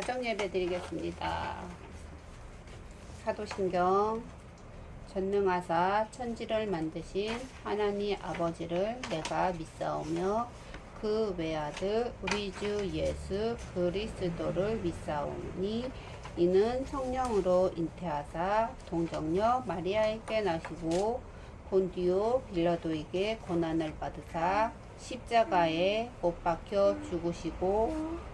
가정 예배 드리겠습니다. 사도신경 전능하사 천지를 만드신 하나님 아버지를 내가 믿사오며 그 외아들 우리 주 예수 그리스도를 믿사오니 이는 성령으로 잉태하사 동정녀 마리아에게 나시고 본디오 빌라도에게 고난을 받으사 십자가에 못 박혀 죽으시고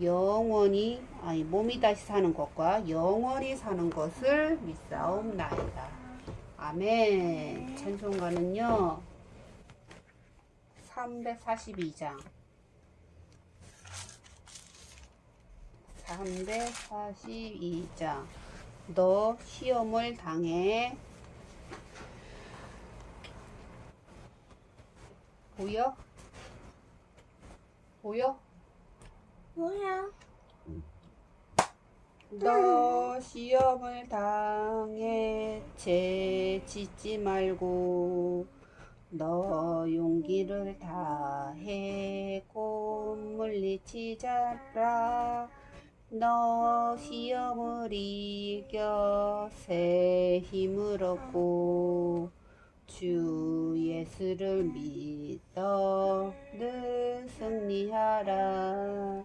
영원히 아니 몸이 다시 사는 것과 영원히 사는 것을 믿사옵나이다. 아멘. 찬송가는요. 342장 342장 너 시험을 당해 보여? 보여? 뭐야? 너 시험을 당해 죄 짓지 말고. 너 용기를 다해 곧 물리치자라. 너 시험을 이겨 새 힘을 얻고 주 예수를 믿어 늘 승리하라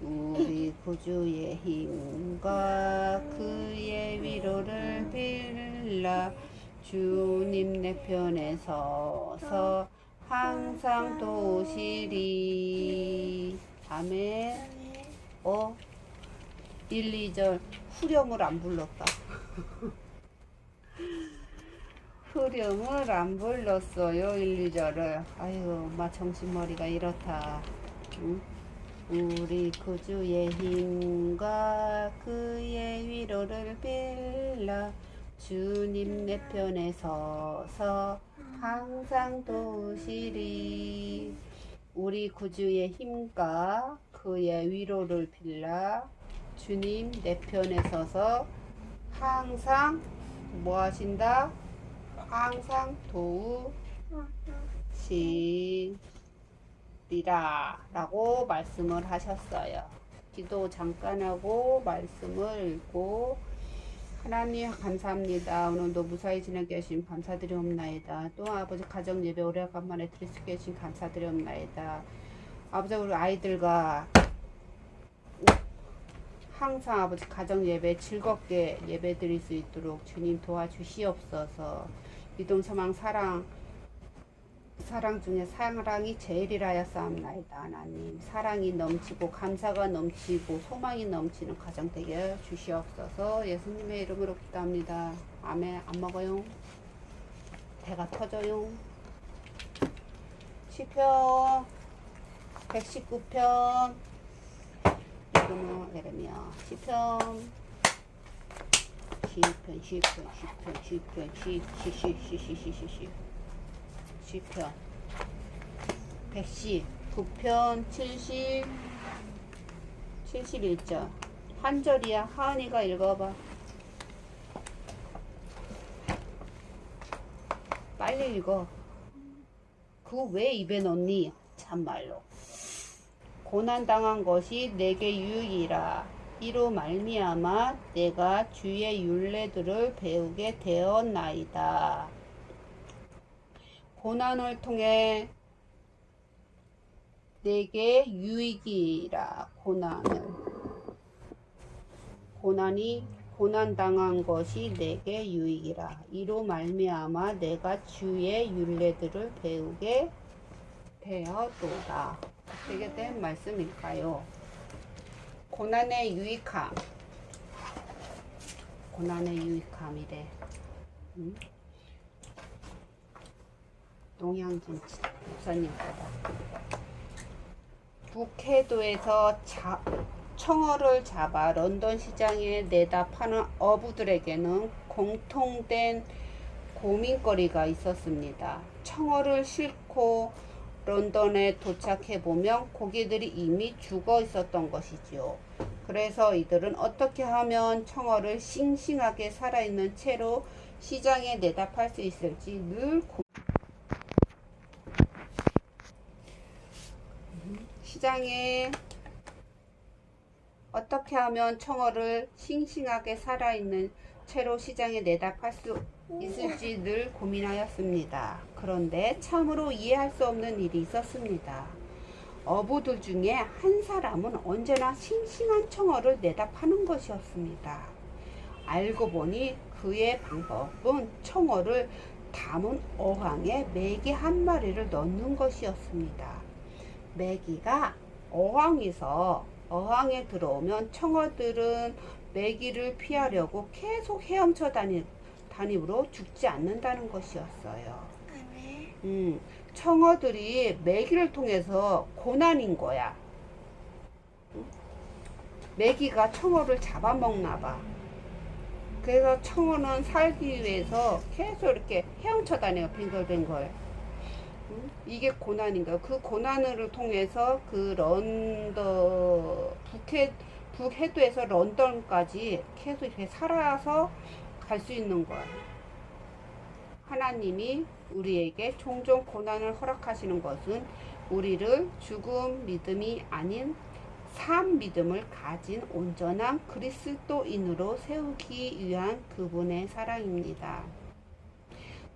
우리 구주의 힘과 그의 위로를 빌라. 주님 내 편에 서서 항상 도우시리. 아멘. 어? 1, 2절 후렴을 안 불렀다. 후렴을 안 불렀어요 1, 2절을. 아이고 마 정신머리가 이렇다. 응? 우리 구주의 힘과 그의 위로를 빌라 주님 내 편에 서서 항상 도우시리 우리 구주의 힘과 그의 위로를 빌라 주님 내 편에 서서 항상 뭐 하신다? 항상 도우시 리라 라고 말씀을 하셨어요. 기도 잠깐 하고 말씀을 읽고 하나님 감사합니다. 오늘도 무사히 지내 계신 감사드리옵나이다. 또 아버지 가정 예배 오래간만에 드릴 수 계신 감사드리옵나이다. 아버지 우리 아이들과 항상 아버지 가정 예배 즐겁게 예배 드릴 수 있도록 주님 도와주시옵소서. 이동 소망 사랑 사랑 중에 사랑이 제일이라야 싸움나이다 하나님 사랑이 넘치고 감사가 넘치고 소망이 넘치는 가정 되게 주시옵소서 예수님의 이름으로 기도합니다 아멘 안 먹어요 배가 터져요 시편 119편 이거는 예레미야 시편 시편 시편 시편 시편 시시시시시시시 시편 110 9편 70 71절 한 절이야 하은이가 읽어봐 빨리 읽어 그왜 입에 넣니? 참말로. 고난 당한 것이 내게 유익이라. 이로 말미암아 내가 주의 율례들을 배우게 되었나이다. 고난을 통해 내게 유익이라 고난을. 고난이 고난 당한 것이 내게 유익이라. 이로 말미암아 내가 주의 율례들을 배우게 되었도다. 어떻게 된 말씀일까요? 고난의 유익함. 고난의 유익함이래. 음? 농양진 목사님 거다 북해도에서 자, 청어를 잡아 런던 시장에 내다 파는 어부들에게는 공통된 고민거리가 있었습니다. 청어를 싣고 런던에 도착해 보면 고기들이 이미 죽어 있었던 것이지요. 그래서 이들은 어떻게 하면 청어를 싱싱하게 살아있는 채로 시장에 내다 팔 수 있을지 늘 고... 시장에 어떻게 하면 청어를 싱싱하게 살아있는 채로 시장에 내다 팔 수 있을지 늘 고민하였습니다. 그런데 참으로 이해할 수 없는 일이 있었습니다. 어부들 중에 한 사람은 언제나 싱싱한 청어를 내다 파는 것이었습니다. 알고 보니 그의 방법은 청어를 담은 어항에 메기 한 마리를 넣는 것이었습니다. 메기가 어항에서 어항에 들어오면 청어들은 메기를 피하려고 계속 헤엄쳐 다니, 다니므로 죽지 않는다는 것이었어요. 안에 음, 청어들이 메기를 통해서 고난인 거야. 음? 메기가 청어를 잡아먹나 봐. 그래서 청어는 살기 위해서 계속 이렇게 헤엄쳐 다녀요. 빙글빙글. 음? 이게 고난인가요? 그 고난을 통해서 그 런던 북해 북해도에서 런던까지 계속 이렇게 살아서 갈 수 있는 거예요. 하나님이 우리에게 종종 고난을 허락하시는 것은 우리를 죽음 믿음이 아닌 삶 믿음을 가진 온전한 그리스도인으로 세우기 위한 그분의 사랑입니다.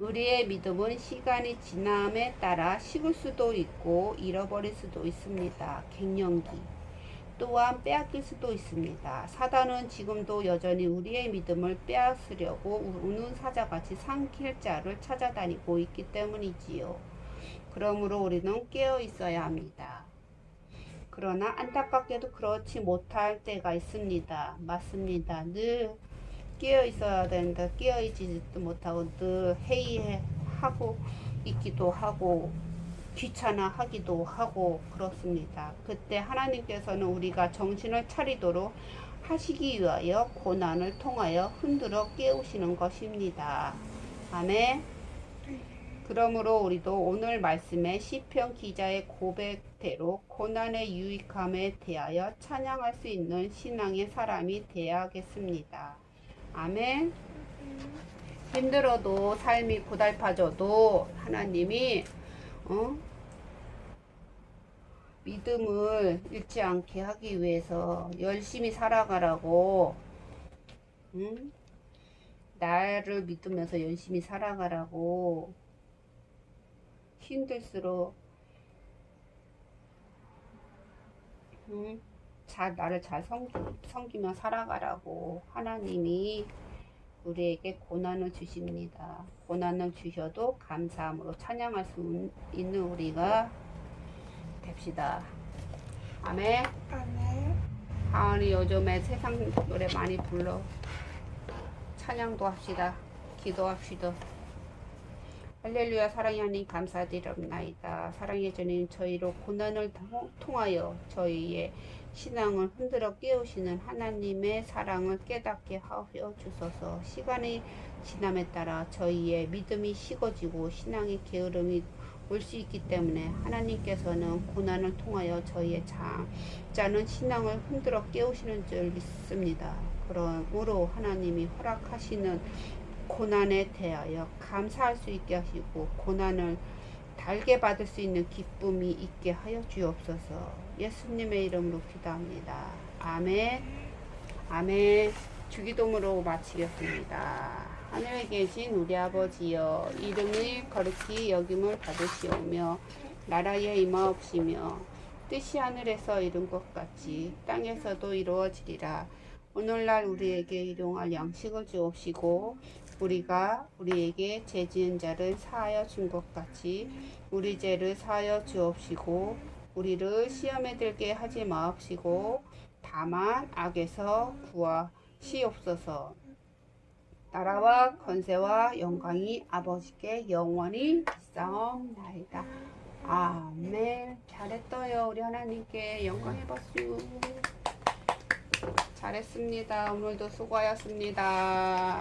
우리의 믿음은 시간이 지남에 따라 식을 수도 있고 잃어버릴 수도 있습니다. 갱년기. 또한 빼앗길 수도 있습니다. 사단은 지금도 여전히 우리의 믿음을 빼앗으려고 우는 사자같이 삼킬 자를 찾아다니고 있기 때문이지요. 그러므로 우리는 깨어 있어야 합니다. 그러나 안타깝게도 그렇지 못할 때가 있습니다. 맞습니다. 늘 깨어 있어야 되는데 깨어 있지도 못하고 늘 회의하고 있기도 하고 귀찮아 하기도 하고 그렇습니다. 그때 하나님께서는 우리가 정신을 차리도록 하시기 위하여 고난을 통하여 흔들어 깨우시는 것입니다. 아멘. 그러므로 우리도 오늘 말씀의 시편 기자의 고백대로 고난의 유익함에 대하여 찬양할 수 있는 신앙의 사람이 되어야겠습니다. 아멘. 힘들어도 삶이 고달파져도 하나님이 어? 믿음을 잃지 않게 하기 위해서 열심히 살아가라고 응? 나를 믿으면서 열심히 살아가라고 힘들수록 응? 잘 나를 잘 섬기, 섬기며 살아가라고 하나님이 우리에게 고난을 주십니다. 고난을 주셔도 감사함으로 찬양할 수 있는 우리가 됩시다. 아멘. 안에 하은이 요즘에 세상 노래 많이 불러. 찬양도 합시다. 기도합시다. 할렐루야 사랑의 하나님 감사드립나이다. 사랑의 주님 저희로 고난을 통- 통하여 저희의 신앙을 흔들어 깨우시는 하나님의 사랑을 깨닫게 하여 주소서. 시간이 지남에 따라 저희의 믿음이 식어지고 신앙의 게으름이 올 수 있기 때문에 하나님께서는 고난을 통하여 저희의 자, 자는 신앙을 흔들어 깨우시는 줄 믿습니다. 그러므로 하나님이 허락하시는 고난에 대하여 감사할 수 있게 하시고 고난을 달게 받을 수 있는 기쁨이 있게 하여 주옵소서. 예수님의 이름으로 기도합니다. 아멘. 아멘. 주기도문으로 마치겠습니다. 하늘에 계신 우리 아버지여 이름을 거룩히 여김을 받으시오며 나라에 임하옵시며 뜻이 하늘에서 이룬 것 같이 땅에서도 이루어지리라. 오늘날 우리에게 일용할 양식을 주옵시고 우리가 우리에게 죄 지은 자를 사하여 준 것 같이 우리 죄를 사하여 주옵시고 우리를 시험에 들게 하지 마옵시고 다만 악에서 구하시옵소서. 나라와 권세와 영광이 아버지께 영원히 있사옵나이다. 아멘. 잘했어요. 우리 하나님께 영광 해봤슈. 잘했습니다. 오늘도 수고하였습니다.